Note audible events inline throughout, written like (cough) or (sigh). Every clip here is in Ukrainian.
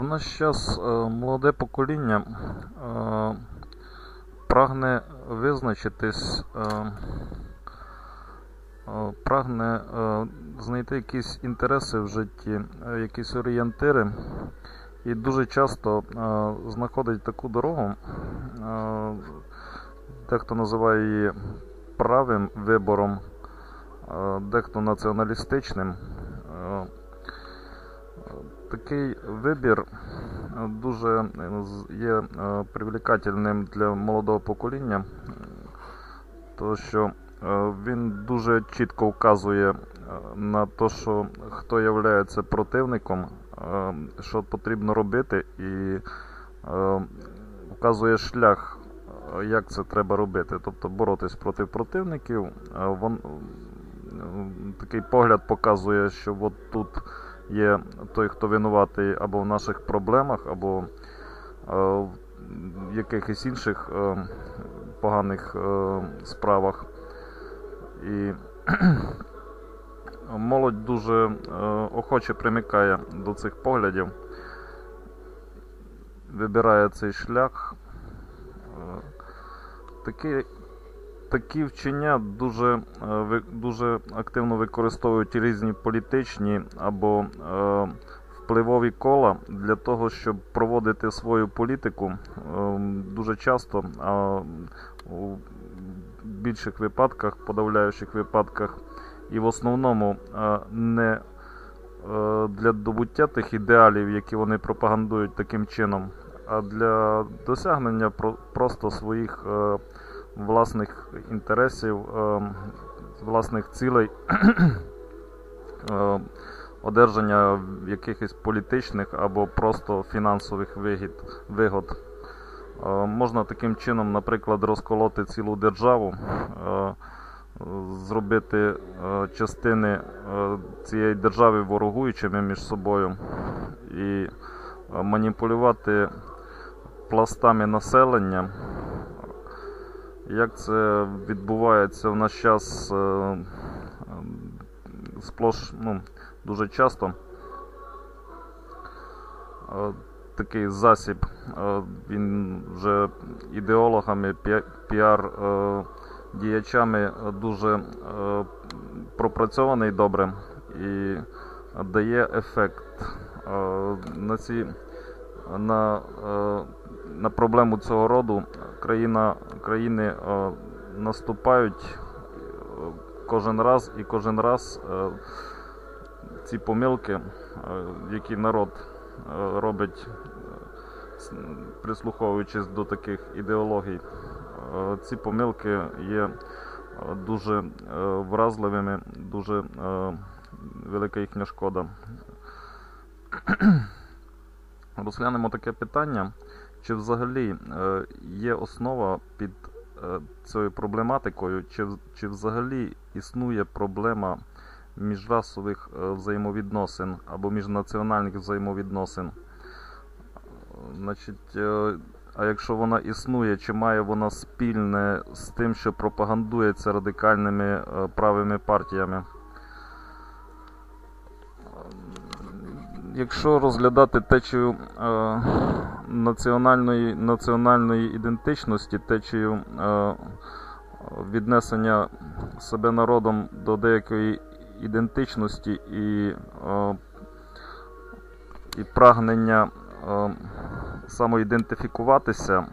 В наш час е, молоде покоління е, прагне визначитись, е, прагне знайти якісь інтереси в житті, якісь орієнтири, і дуже часто знаходить таку дорогу, дехто називає її правим вибором, дехто націоналістичним. Такий вибір е, дуже е, є е, привлекательним для молодого покоління, тому що він дуже чітко вказує на те, що хто є противником, що потрібно робити, і вказує шлях, як це треба робити. Тобто боротись проти противників. Такий погляд показує, що от тут є той, хто винуватий або в наших проблемах, або е, в якихось інших е, поганих е, справах. І (clears throat) молодь дуже охоче примикає до цих поглядів, вибирає цей шлях. Е, Такі, вчення дуже, е, дуже активно використовують різні політичні або е, впливові кола для того, щоб проводити свою політику. Е, Дуже часто, а у більших випадках, подавляючих випадках, і в основному не для добуття тих ідеалів, які вони пропагандують таким чином, а для досягнення про- просто своїх власних інтересів, е, власних цілей, (clears throat) е, одержання якихось політичних або просто фінансових вигод. Е, Можна таким чином, наприклад, розколоти цілу державу, е, зробити е, частини е, цієї держави ворогуючими між собою і маніпулювати пластами населення. Як це відбувається в наш час е, е, сплош, ну, дуже часто. Е, Такий засіб, е, він вже ідеологами, пі- піар діячами дуже пропрацьований добре і дає ефект. На, ці, на, на проблему цього роду. Країна, країни е, наступають е, кожен раз і кожен раз е, ці помилки, які народ робить, прислуховуючись до таких ідеологій, ці помилки є дуже вразливими, дуже велика їхня шкода. (clears throat) Розглянемо таке питання, чи взагалі е, є основа під е, цією проблематикою, чи, чи взагалі існує проблема міжрасових е, взаємовідносин або міжнаціональних взаємовідносин. Значить, а якщо вона існує, чи має вона спільне з тим, що пропагандується радикальними правими партіями? Якщо розглядати течію е, національної, національної ідентичності, течію е, віднесення себе народом до деякої ідентичності і, е, і прагнення е, самоідентифікуватися, е,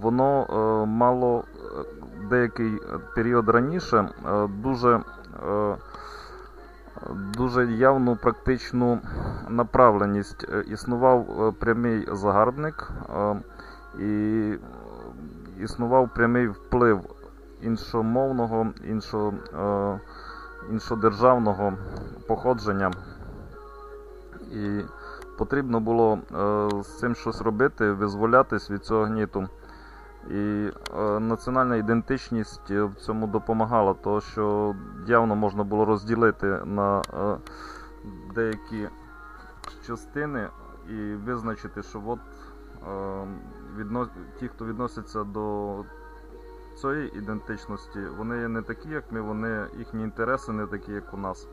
воно е, мало деякий період раніше дуже. Дуже явну практичну направленість. Е, Існував е, прямий загарбник е, і існував прямий вплив іншомовного, іншо, іншодержавного походження. І потрібно було з цим щось робити, визволятись від цього гніту. І е, національна ідентичність е, в цьому допомагала, тому що явно можна було розділити на е, деякі частини і визначити, що от відно... ті, хто відноситься до цієї ідентичності, вони не такі, як ми, вони, їхні інтереси не такі, як у нас.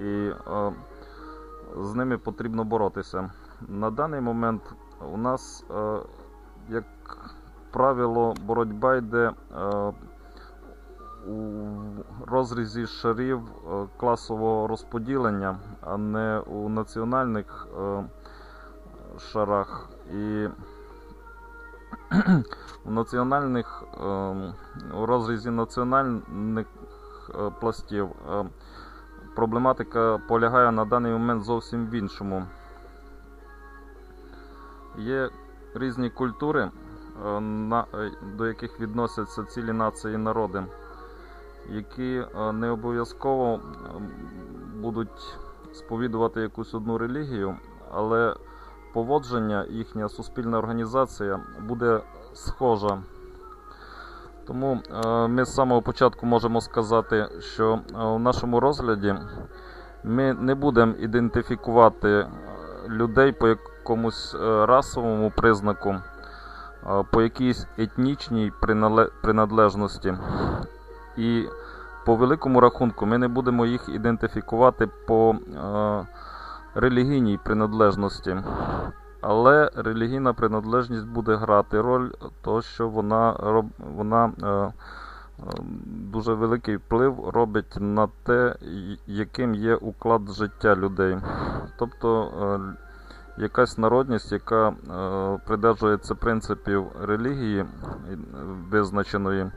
І е, з ними потрібно боротися. На даний момент у нас, е, як правило, боротьба йде е, у розрізі шарів е, класового розподілення, а не у національних е, шарах. І (clears throat) у національних у розрізі національних пластів проблематика полягає на даний момент зовсім в іншому. Є різні культури, до яких відносяться цілі нації і народи, які е, не обов'язково будуть сповідувати якусь одну релігію, але поводження, їхня суспільна організація буде схожа. Тому е, ми з самого початку можемо сказати, що е, в нашому розгляді ми не будемо ідентифікувати е, людей по якомусь е, расовому признаку, е, по якійсь етнічній принале- приналежності. І по великому рахунку ми не будемо їх ідентифікувати по релігійній приналежності. Але релігійна приналежність буде грати роль, то що вона, вона е, дуже великий вплив робить на те, яким є уклад життя людей. Тобто е, якась народність, яка е, придержується принципів релігії е, визначеної, е,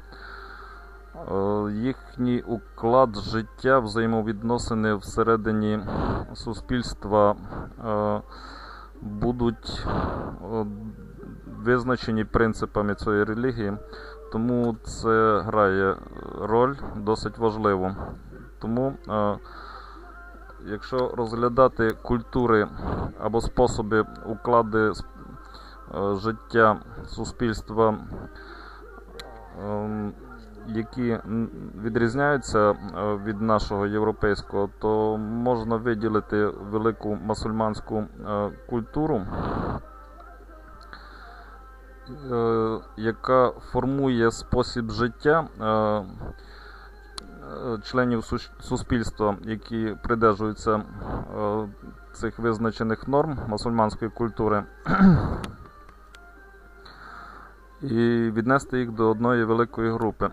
їхній уклад життя, взаємовідносини всередині суспільства. е, будуть визначені принципами цієї релігії, тому це грає роль досить важливу. Тому, якщо розглядати культури або способи уклади е, життя суспільства, ем, які відрізняються е, від нашого європейського, то можна виділити велику мусульманську е, культуру, яка формує спосіб життя членів суспільства, які придержуються е, цих визначених норм мусульманської культури. І віднести їх до одної великої групи.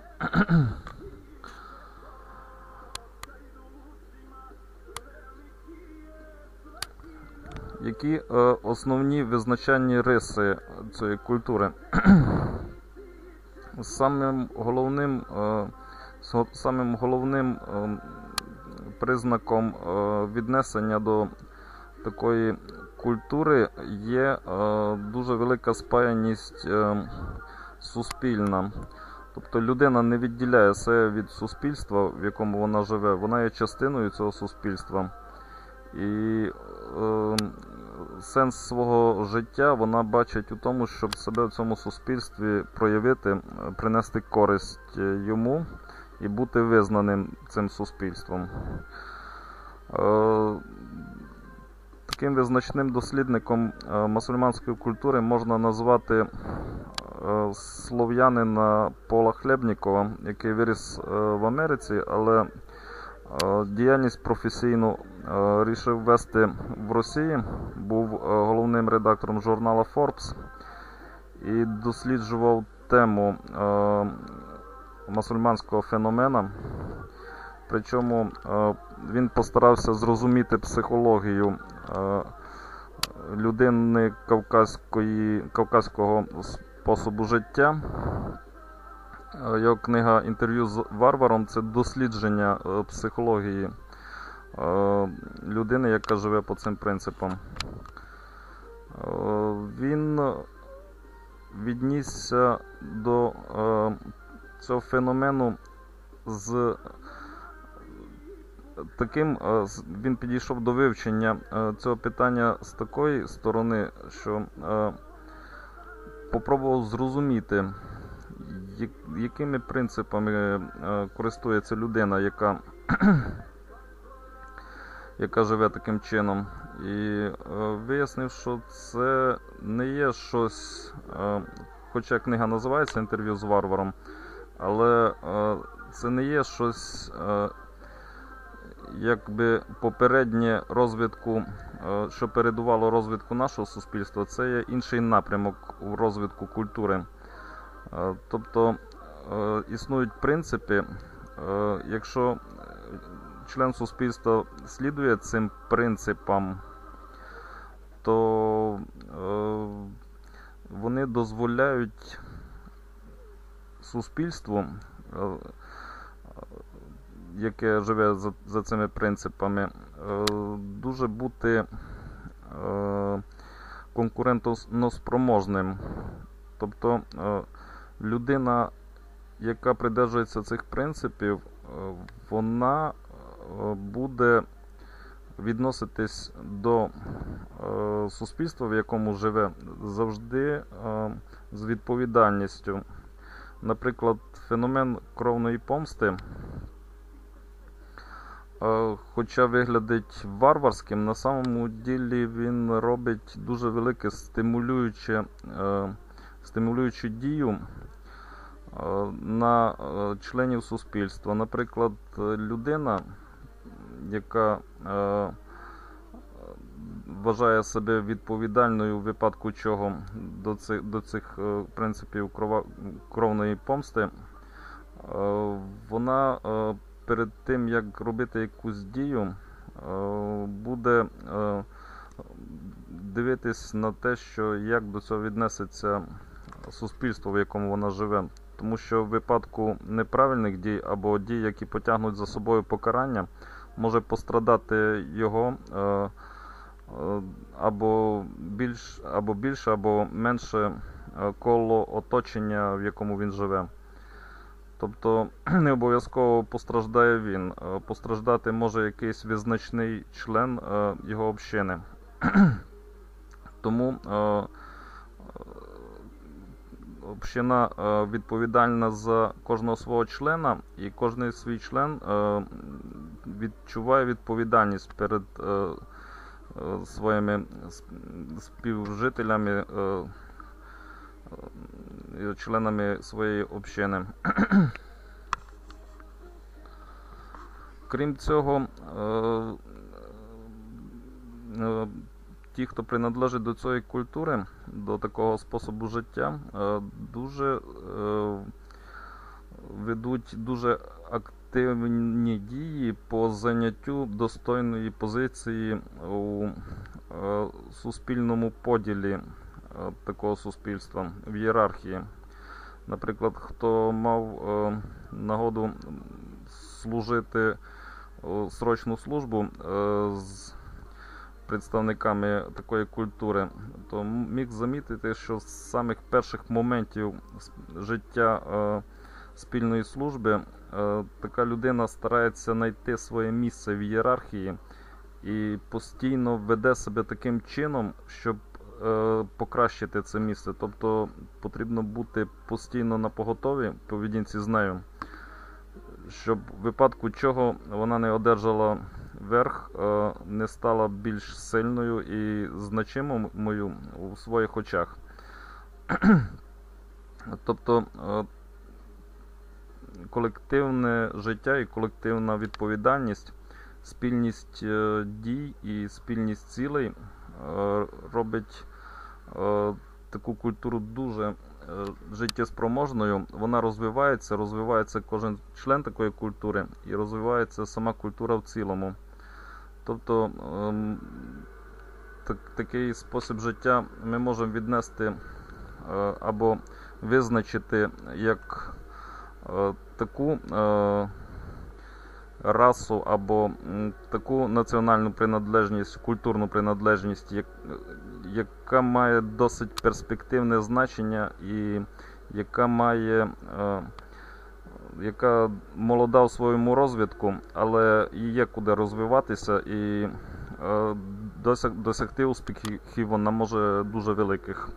Які е, основні визначальні риси цієї культури? Самим головним, е, самим головним е, признаком е, віднесення до такої культури є е, дуже велика спаяність е, суспільна. Тобто людина не відділяє себе від суспільства, в якому вона живе, вона є частиною цього суспільства. І е, сенс свого життя вона бачить у тому, щоб себе в цьому суспільстві проявити, принести користь йому і бути визнаним цим суспільством. Е, Таким визначним дослідником е, мусульманської культури можна назвати е, слов'янина Пола Хлебнікова, який виріс в Америці, але діяльність професійну рішив вести в Росії, був головним редактором журнала Forbes і досліджував тему мусульманського феномена. Причому е, він постарався зрозуміти психологію е, людини кавказької, кавказького способу життя. Е, Його книга інтерв'ю з варваром це дослідження психології людини, яка живе по цим принципам. Він віднісся до цього феномену з таким е, він підійшов до вивчення е, цього питання з такої сторони, що е, попробував зрозуміти, якими принципами е, користується людина, яка, (clears throat) яка живе таким чином. І е, вияснив, що це не є щось, е, хоча книга називається інтерв'ю з варваром, але е, це не є щось. е, якби попереднє розвитку, е, що передувало розвитку нашого суспільства, це є інший напрямок у розвитку культури. Тобто існують принципи, якщо член суспільства слідує цим принципам, то вони дозволяють суспільству, е, яке живе за, за цими принципами, е, дуже бути е, конкурентоспроможним. Тобто людина, яка придержується цих принципів, вона буде відноситись до суспільства, в якому живе, завжди з відповідальністю. Наприклад, феномен кровної помсти, е, хоча виглядить варварським, на самому ділі він робить дуже велике стимулююче, е, стимулюючу дію е, на членів суспільства. Наприклад, людина, яка вважає себе відповідальною в випадку чого до цих, до цих е, принципів кровної помсти, е, вона е, перед тим, як робити якусь дію, буде дивитись на те, що як до цього віднесеться суспільство, в якому вона живе. Тому що в випадку неправильних дій або дій, які потягнуть за собою покарання, може пострадати його або більш, або більше, або менше е, коло оточення, в якому він живе. Тобто (clears throat) не обов'язково постраждає він, е, постраждати може якийсь визначний член е, його общини. (clears throat) Тому е, е, община е, відповідальна за кожного свого члена, і кожен свій член е, відчуває відповідальність перед е, е, своїми співжителями, е, е, членами своєї общини. (clears throat) Крім цього, е, ті, хто принадлежить до цієї культури, до такого способу життя, дуже ведуть дуже активні дії по заняттю достойної позиції у е, суспільному поділі е, такого суспільства в ієрархії. Наприклад, хто мав е, нагоду служити срочну службу з представниками такої культури, то міг замітити, що з самих перших моментів життя спільної служби е, така людина старається знайти своє місце в ієрархії і постійно веде себе таким чином, щоб е, покращити це місце. Тобто потрібно бути постійно на поготові поведінці з нею, щоб в випадку чого вона не одержала верх, е, не стала більш сильною і значимою у своїх очах. (clears throat) Тобто колективне життя і колективна відповідальність, спільність е, дій і спільність цілей е, робить е, таку культуру дуже життєспроможною. Вона розвивається, розвивається кожен член такої культури і розвивається сама культура в цілому. Тобто ем, так, такий спосіб життя ми можемо віднести або визначити як таку е, расу або таку національну приналежність, культурну приналежність, як, яка має досить перспективне значення і яка має. Е, яка молода в своєму розвитку, але є куди розвиватися і е, досяг, досягти успіхів вона може дуже великих.